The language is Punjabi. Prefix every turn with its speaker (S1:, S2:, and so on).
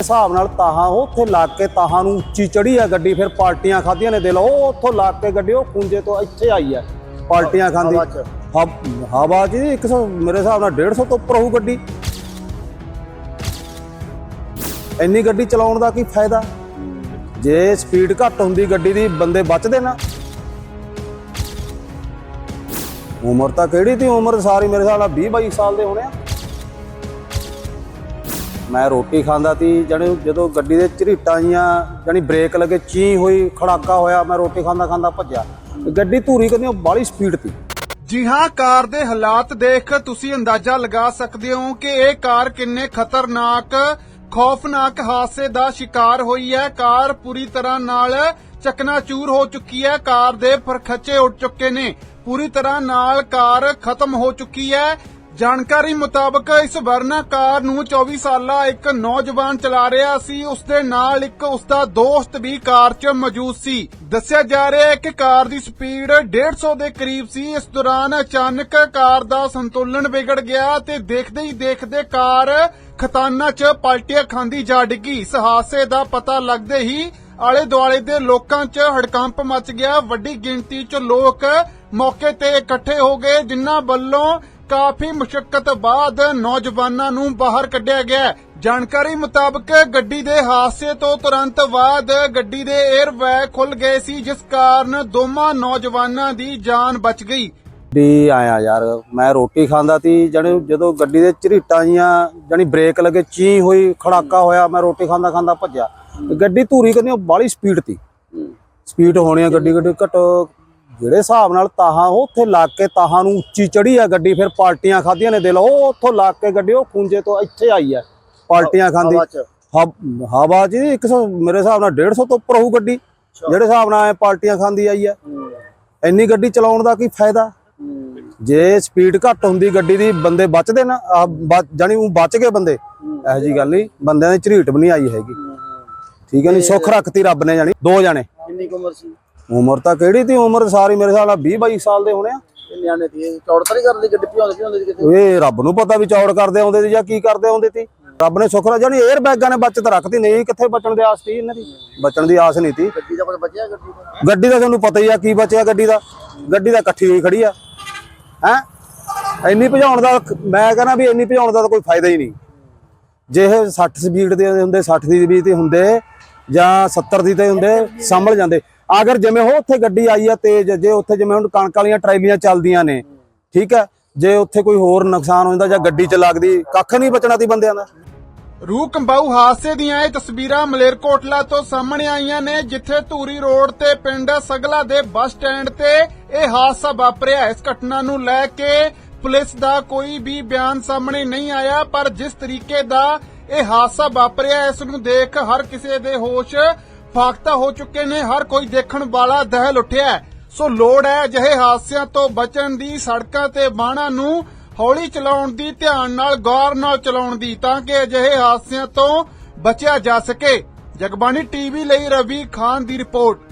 S1: ਹਿਸਾਬ ਨਾਲ ਤਾਹਾਂ ਉਹ ਉੱਥੇ ਲੱਗ ਕੇ ਤਾਹਾਂ ਨੂੰ ਉੱਚੀ ਚੜੀ ਆ ਗੱਡੀ ਫਿਰ ਪਾਰਟੀਆਂ ਖਾਧੀਆਂ ਨੇ ਦੇ ਲਓ ਉਹ ਉੱਥੋਂ ਲੱਗ ਕੇ ਗੱਡੀ ਉਹ ਖੁੰਝੇ ਤੋਂ ਇੱਥੇ ਆਈ ਆ ਪਾਰਟੀਆਂ ਖਾਂਦੀ।
S2: ਹਵਾ 'ਚ।
S1: ਹਵ- ਹਵਾ ਜੀ 100 ਮੇਰੇ ਹਿਸਾਬ ਨਾਲ 150 ਤੋਂ ਉੱਪਰ ਹੋਊ ਗੱਡੀ। ਇੰਨੀ ਗੱਡੀ ਚਲਾਉਣ ਦਾ ਕੀ ਫਾਇਦਾ? ਜੇ ਸਪੀਡ ਘੱਟ ਹੁੰਦੀ ਗੱਡੀ ਦੀ ਬੰਦੇ ਬਚਦੇ ਨਾ। ਉਮਰ ਤਾਂ ਕਿਹੜੀ ਤੀ ਉਮਰ? ਸਾਰੀ ਮੇਰੇ ਹਿਸਾਬ ਨਾਲ 20 22 ਸਾਲ ਦੇ ਹੋਣੇ ਆ। ਮੈਂ ਰੋਟੀ ਖਾਂਦਾ ਤੀ ਜਣੇ ਜਦੋਂ ਗੱਡੀ ਦੇ ਝਰੀਟਾਂ ਆਈਆਂ, ਜਾਣੀ ਬ੍ਰੇਕ ਲੱਗੇ, ਚੀ ਹੋਈ, ਖੜਾਕਾ ਹੋਇਆ, ਮੈਂ ਰੋਟੀ ਖਾਂਦਾ ਖਾਂਦਾ ਭੱਜਿਆ। ਗੱਡੀ ਧੂਰੀ ਕਰਨੀ ਬਾਲੀ ਸਪੀਡ ਤੀ
S3: ਜੀ ਹਾਂ, ਕਾਰ ਦੇ ਹਾਲਾਤ ਦੇਖ ਤੁਸੀਂ ਅੰਦਾਜ਼ਾ ਲਗਾ ਸਕਦੇ ਹੋ ਕਿ ਇਹ ਕਾਰ ਕਿੰਨੇ ਖਤਰਨਾਕ, ਖੌਫਨਾਕ ਹਾਦਸੇ ਦਾ ਸ਼ਿਕਾਰ ਹੋਈ ਹੈ। ਕਾਰ ਪੂਰੀ ਤਰ੍ਹਾਂ ਨਾਲ ਚਕਨਾਚੂਰ ਹੋ ਚੁੱਕੀ ਹੈ। ਕਾਰ ਦੇ ਫਰਖੱਚੇ ਉੱਡ ਚੁੱਕੇ ਨੇ। ਪੂਰੀ ਤਰ੍ਹਾਂ ਨਾਲ ਕਾਰ ਖਤਮ ਹੋ ਚੁੱਕੀ ਹੈ। ਜਾਣਕਾਰੀ ਮੁਤਾਬਕ ਇਸ ਵਰਨਾ ਕਾਰ ਨੂੰ 24 ਸਾਲਾ ਇੱਕ ਨੌਜਵਾਨ ਚਲਾ ਰਿਹਾ ਸੀ। ਉਸ ਦੇ ਨਾਲ ਇੱਕ ਉਸ ਦਾ ਦੋਸਤ ਵੀ ਕਾਰ 'ਚ ਮੌਜੂਦ ਸੀ। ਦੱਸਿਆ ਜਾ ਰਿਹਾ ਹੈ ਕਿ ਕਾਰ ਦੀ ਸਪੀਡ 150 ਦੇ ਕਰੀਬ ਸੀ। ਇਸ ਦੌਰਾਨ ਅਚਾਨਕ ਕਾਰ ਦਾ ਸੰਤੁਲਨ ਵਿਗੜ ਗਿਆ ਤੇ ਦੇਖਦੇ ਹੀ ਦੇਖਦੇ ਕਾਰ ਖਤਾਨਾ 'ਚ ਪਲਟੀਆਂ ਖਾਂਦੀ ਜਾ ਡਿੱਗੀ। ਇਸ ਹਾਦਸੇ ਦਾ ਪਤਾ ਲੱਗਦੇ ਹੀ ਆਲੇ ਦੁਆਲੇ ਦੇ ਲੋਕਾਂ 'ਚ ਹੜਕੰਪ ਮਚ ਗਿਆ। ਵੱਡੀ ਗਿਣਤੀ 'ਚ ਲੋਕ ਮੌਕੇ ਤੇ ਇਕੱਠੇ ਹੋ ਗਏ, ਜਿਨ੍ਹਾਂ ਵੱਲੋਂ ਕਾਫੀ ਮੁਸ਼ਕਲ ਬਾਅਦ ਨੌਜਵਾਨਾਂ ਨੂੰ ਬਾਹਰ ਕੱਢਿਆ ਗਿਆ। ਜਾਣਕਾਰੀ ਮੁਤਾਬਕ ਗੱਡੀ ਦੇ ਹਾਦਸੇ ਤੋਂ ਤੁਰੰਤ ਬਾਅਦ ਗੱਡੀ ਦੇ 에ਅਰ ਬੈਗ ਖੁੱਲ ਗਏ ਸੀ ਜਿਸ ਕਾਰਨ ਦੋਵਾਂ ਨੌਜਵਾਨਾਂ ਦੀ ਜਾਨ ਬਚ ਗਈ।
S1: ਵੀ ਆਇਆ ਯਾਰ ਮੈਂ ਰੋਟੀ ਖਾਂਦਾ ਤੀ ਜਣੇ ਜਦੋਂ ਗੱਡੀ ਦੇ ਝਰੀਟਾਂ ਆਈਆਂ ਜਾਣੀ ਬ੍ਰੇਕ ਲੱਗੇ ਚੀ ਹੋਈ ਖੜਾਕਾ ਹੋਇਆ ਮੈਂ ਰੋਟੀ ਖਾਂਦਾ ਖਾਂਦਾ ਭੱਜਿਆ। ਗੱਡੀ ਧੂਰੀ ਕਰਨੀ ਬਾਲੀ ਸਪੀਡ ਤੀ ਸਪੀਡ ਹੋਣੀ ਆ ਗੱਡੀ ਗੱਡੀ ਘੱਟ ਜਿਹੜੇ ਹਿਸਾਬ ਨਾਲ ਤਾਹਾਂ ਉਹ ਉੱਥੇ ਲੱਗ ਕੇ ਤਾਹਾਂ ਨੂੰ ਉੱਚੀ ਚੜੀ ਆ ਗੱਡੀ ਫਿਰ ਪਾਰਟੀਆਂ ਖਾਧੀਆਂ ਨੇ ਦੇ ਲਓ ਉਹ ਉੱਥੋਂ ਲੱਗ ਕੇ ਗੱਡੀ ਉਹ ਖੁੰਝੇ ਤੋਂ ਇੱਥੇ ਆਈ ਆ ਪਾਰਟੀਆਂ ਖਾਂਦੀ।
S2: ਹਵਾ
S1: ਜੀ 100 ਮੇਰੇ ਹਿਸਾਬ ਨਾਲ 150 ਤੋਂ ਉੱਪਰ ਹੋਊ ਗੱਡੀ। ਜਿਹੜੇ ਹਿਸਾਬ ਨਾਲ ਪਾਰਟੀਆਂ ਖਾਂਦੀ ਆਈ ਆ। ਇੰਨੀ ਗੱਡੀ ਚਲਾਉਣ ਦਾ ਕੀ ਫਾਇਦਾ? ਜੇ ਸਪੀਡ ਘੱਟ ਹੁੰਦੀ ਗੱਡੀ ਦੀ ਬੰਦੇ ਬਚਦੇ ਨਾ ਜਾਣੀ ਉਹ ਬਚ ਗਏ ਬੰਦੇ। ਇਹੋ ਜੀ ਗੱਲ ਨਹੀਂ ਬੰਦਿਆਂ ਦੀ ਝਰੀਟ ਵੀ ਨਹੀਂ ਆਈ ਹੈਗੀ। ਠੀਕ ਹੈ ਨਹੀਂ ਸੁੱਖ ਰੱਖਤੀ ਰੱਬ ਨੇ ਜਾਣੀ ਦੋ ਜਾਣੇ।
S2: ਕਿੰਨੀ ਉਮਰ ਸੀ?
S1: ਉਮਰ ਤਾਂ ਕਿਹੜੀ ਤੀ ਉਮਰ ਸਾਰੀ ਮੇਰੇ ਹਿਸਾਬ ਨਾਲ 20 22 ਸਾਲ ਦੇ ਹੋਣੇ ਆ।
S2: ਇਹ ਨਿਆਣੇ ਦੀ ਚੌੜ ਤਾਂ ਨਹੀਂ ਕਰਦੀ ਗੱਡੀ ਭਿਉਂਦੇ ਭਿਉਂਦੇ ਸੀ ਕਿਤੇ?
S1: ਇਹ ਰੱਬ ਨੂੰ ਪਤਾ ਵੀ ਚੌੜ ਕਰਦੇ ਆਉਂਦੇ ਸੀ ਜਾਂ ਕੀ ਕਰਦੇ ਆਉਂਦੇ ਸੀ। ਰੱਬ ਨੇ ਸੁੱਖ ਰਾ ਜਾਣੀ 에ਅਰ ਬੈਗਾਂ ਨੇ ਬਚਤ ਰੱਖਤੀ ਨਹੀਂ ਕਿੱਥੇ ਬਚਣ ਦੀ ਆਸ ਸੀ ਇਹਨਾਂ ਦੀ? ਬਚਣ ਦੀ ਆਸ ਨਹੀਂ ਤੀ
S2: ਗੱਡੀ ਦਾ ਕੁਝ ਬਚਿਆ ਗੱਡੀ ਦਾ?
S1: ਗੱਡੀ ਦਾ ਤੁਹਾਨੂੰ ਪਤਾ ਹੀ ਆ ਕੀ ਬਚਿਆ ਗੱਡੀ ਦਾ। ਗੱਡੀ ਦਾ ਇਕੱਠੀ ਹੋਈ ਖੜੀ ਆ। ਹੈ? ਇੰਨੀ ਭਜਾਉਣ ਦਾ ਮੈਂ ਕਹਿੰਦਾ ਵੀ ਇੰਨੀ ਭਜਾਉਣ ਦਾ ਤਾਂ ਕੋਈ ਫਾਇਦਾ ਹੀ ਨਹੀਂ। ਜੇ ਇਹ 60 ਸਪੀਡ ਦੇ ਹੁੰਦੇ 60 ਦੀ ਵੀ ਤੇ ਹੁੰਦੇ ਜਾਂ 70 ਦੀ ਤੇ ਹੁੰਦੇ ਸੰਭਲ ਜਾਂਦੇ। ਅਗਰ ਜਿਵੇਂ ਉਹ ਉੱਥੇ ਗੱਡੀ ਆਈ ਆ ਤੇਜ਼ ਜੇ ਉੱਥੇ ਜਿਵੇਂ ਹੁਣ ਕਣਕ ਵਾਲੀਆਂ ਟਰਾਲੀਆਂ ਚੱਲਦੀਆਂ ਨੇ, ਠੀਕ ਹੈ ਜੇ ਉੱਥੇ ਕੋਈ ਹੋਰ ਨੁਕਸਾਨ ਹੋ ਜਾਂਦਾ ਜਾਂ ਗੱਡੀ ਚ ਲੱਗਦੀ, ਕੱਖ ਨਹੀਂ ਬਚਣਾ ਤੀ ਬੰਦਿਆਂ ਦਾ।
S3: ਰੂਹ ਕੰਬਾਊ ਹਾਦਸੇ ਦੀਆਂ ਇਹ ਤਸਵੀਰਾਂ ਮਲੇਰਕੋਟਲਾ ਤੋਂ ਸਾਹਮਣੇ ਆਈਆਂ ਨੇ, ਜਿੱਥੇ ਧੂਰੀ ਰੋਡ ਤੇ ਪਿੰਡ ਸਗਲਾ ਦੇ ਬੱਸ ਸਟੈਂਡ ਤੇ ਇਹ ਹਾਦਸਾ ਵਾਪਰਿਆ। ਇਸ ਘਟਨਾ ਨੂੰ ਲੈ ਕੇ ਪੁਲਿਸ ਦਾ ਕੋਈ ਵੀ ਬਿਆਨ ਸਾਹਮਣੇ ਨਹੀਂ ਆਇਆ, ਪਰ ਜਿਸ ਤਰੀਕੇ ਦਾ ਇਹ ਹਾਦਸਾ ਵਾਪਰਿਆ, ਇਸ ਨੂੰ ਦੇਖ ਹਰ ਕਿਸੇ ਦੇ ਹੋਸ਼ ਫਾਕਤਾ ਹੋ ਚੁੱਕੇ ਨੇ, ਹਰ ਕੋਈ ਦੇਖਣ ਵਾਲਾ ਦਹਿਲ ਉੱਠਿਆ ਸੋ ਲੋੜ ਹੈ ਅਜਿਹੇ ਹਾਦਸਿਆਂ ਤੋਂ ਬਚਣ ਦੀ, ਸੜਕਾਂ ਤੇ ਬਾਹਣਾਂ ਨੂੰ ਹੌਲੀ ਚਲਾਉਣ ਦੀ, ਧਿਆਨ ਨਾਲ, ਗੌਰ ਨਾਲ ਚਲਾਉਣ ਦੀ, ਤਾਂ ਕਿ ਅਜਿਹੇ ਹਾਦਸਿਆਂ ਤੋਂ ਬਚਿਆ ਜਾ ਸਕੇ। ਜਗਬਾਣੀ ਟੀਵੀ ਲਈ ਰਵੀ ਖਾਨ ਦੀ ਰਿਪੋਰਟ।